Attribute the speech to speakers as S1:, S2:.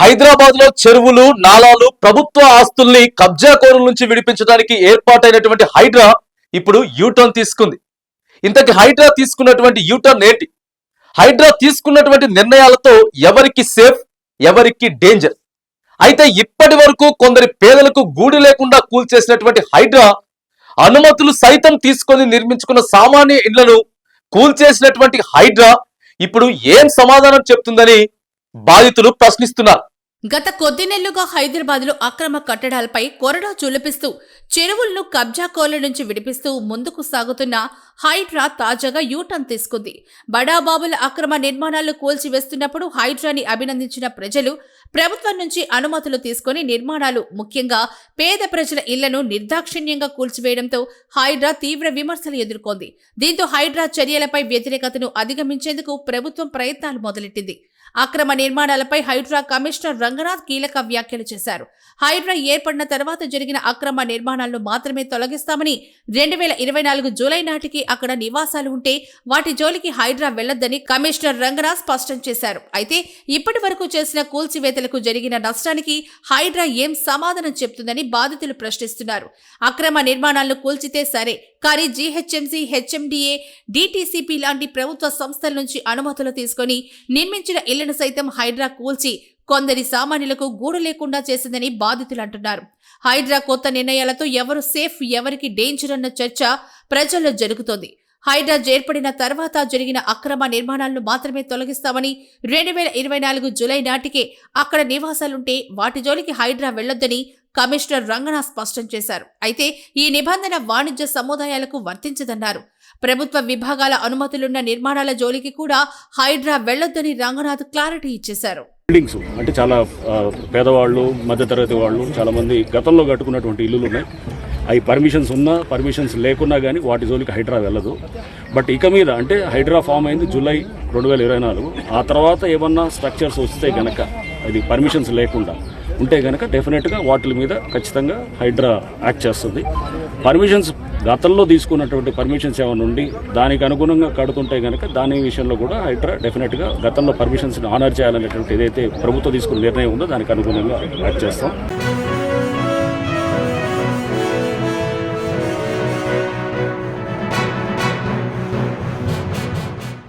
S1: హైదరాబాద్లో చెరువులు నాలాలు ప్రభుత్వ ఆస్తుల్ని కబ్జా కోరుల నుంచి విడిపించడానికి ఏర్పాటైనటువంటి హైడ్రా ఇప్పుడు యూటర్న్ తీసుకుంది. ఇంతకి హైడ్రా తీసుకున్నటువంటి యూటర్న్ ఏంటి? హైడ్రా తీసుకున్నటువంటి నిర్ణయాలతో ఎవరికి సేఫ్ ఎవరికి డేంజర్? అయితే ఇప్పటి వరకు కొందరి పేదలకు గూడు లేకుండా కూల్చేసినటువంటి హైడ్రా అనుమతులు సైతం తీసుకొని నిర్మించుకున్న సామాన్య ఇళ్ళను కూల్చేసినటువంటి హైడ్రా ఇప్పుడు ఏం సమాధానం చెప్తుందని బాధితులు ప్రశ్నిస్తున్నారు.
S2: గత కొద్ది నెలలుగా హైదరాబాద్లో అక్రమ కట్టడాలపై కొరడా చులిపిస్తూ చెరువులను కబ్జా కోళ్ళ నుంచి విడిపిస్తూ ముందుకు సాగుతున్న హైడ్రా తాజాగా యూటర్న్ తీసుకుంది. బడాబాబుల అక్రమ నిర్మాణాలు కూల్చివేస్తున్నప్పుడు హైడ్రాని అభినందించిన ప్రజలు ప్రభుత్వం నుంచి అనుమతులు తీసుకొని నిర్మాణాలు ముఖ్యంగా పేద ప్రజల ఇళ్ళను నిర్దాక్షిణ్యంగా కూల్చివేయడంతో హైడ్రా తీవ్ర విమర్శలు ఎదుర్కొంది. దీంతో హైడ్రా చర్యలపై వ్యతిరేకతను అధిగమించేందుకు ప్రభుత్వం ప్రయత్నాలు మొదలెట్టింది. అక్రమ నిర్మాణాలపై హైడ్రా కమిషనర్ రంగనాథ్ కీలక వ్యాఖ్యలు చేశారు. హైడ్రా ఏర్పడిన తర్వాత జరిగిన అక్రమ నిర్మాణాలను మాత్రమే తొలగిస్తామని రెండు వేల ఇరవై నాలుగు జూలై నాటికి అక్కడ నివాసాలు ఉంటే వాటి జోలికి హైడ్రా వెళ్ళొద్దని కమిషనర్ రంగనాథ్ స్పష్టం చేశారు. అయితే ఇప్పటి వరకు చేసిన కూల్చివేతలకు జరిగిన నష్టానికి హైడ్రా ఏం సమాధానం చెప్తుందని బాధితులు ప్రశ్నిస్తున్నారు. అక్రమ నిర్మాణాలను కూల్చితే సరే కానీ జీహెచ్ఎంసీ హెచ్ఎండిఏ డిటిసిపి లాంటి ప్రభుత్వ సంస్థల నుంచి అనుమతులు తీసుకొని నిర్మించిన ఇళ్ళను సైతం హైడ్రా కూల్చి కొందరి సామాన్యులకు గూడు లేకుండా చేసిందని బాధితులు అంటున్నారు. హైడ్రా కొత్త నిర్ణయాలతో ఎవరు సేఫ్ ఎవరికి డేంజర్ అన్న చర్చ ప్రజల్లో జరుగుతోంది. హైడ్రా ఏర్పడిన తర్వాత జరిగిన అక్రమ నిర్మాణాలను మాత్రమే తొలగిస్తామని రెండు వేల ఇరవై నాలుగు జులై నాటికే అక్కడ నివాసాలుంటే వాటి జోలికి హైడ్రా వెళ్ళొద్దని కమిషనర్ రంగనాథ్ స్పష్టం చేశారు. అయితే ఈ నిబంధన వాణిజ్య సముదాయాలకు వర్తించదన్నారు. ప్రభుత్వ విభాగాల అనుమతులున్న నిర్మాణాల జోలికి కూడా హైడ్రా వెళ్ళొద్దని రంగనాథ్ క్లారిటీ ఇచ్చేశారు.
S3: బిల్డింగ్స్ అంటే చాలా పేదవాళ్ళు మధ్యతరగతి వాళ్ళు చాలామంది గతంలో కట్టుకున్నటువంటి ఇల్లులు ఉన్నాయి. అవి పర్మిషన్స్ ఉన్నా పర్మిషన్స్ లేకున్నా కానీ వాటి జోలికి హైడ్రా వెళ్ళదు. బట్ ఇక మీద అంటే హైడ్రా ఫామ్ అయింది జూలై రెండు వేల ఇరవై నాలుగు. ఆ తర్వాత ఏమన్నా స్ట్రక్చర్స్ వస్తే కనుక అది పర్మిషన్స్ లేకుండా ఉంటే కనుక డెఫినెట్గా వాటి మీద ఖచ్చితంగా హైడ్రా యాక్ట్ చేస్తుంది. పర్మిషన్స్ గతంలో తీసుకున్నటువంటి పర్మిషన్స్ ఏమైనా ఉండి దానికి అనుగుణంగా కడుతుంటే కనుక దాని విషయంలో కూడా హైడ్రా డెఫినెట్గా గతంలో పర్మిషన్స్ని ఆనర్ చేయాలనేటువంటి ఏదైతే ప్రభుత్వం తీసుకున్న నిర్ణయం ఉందో దానికి అనుగుణంగా యాక్ట్ చేస్తాం.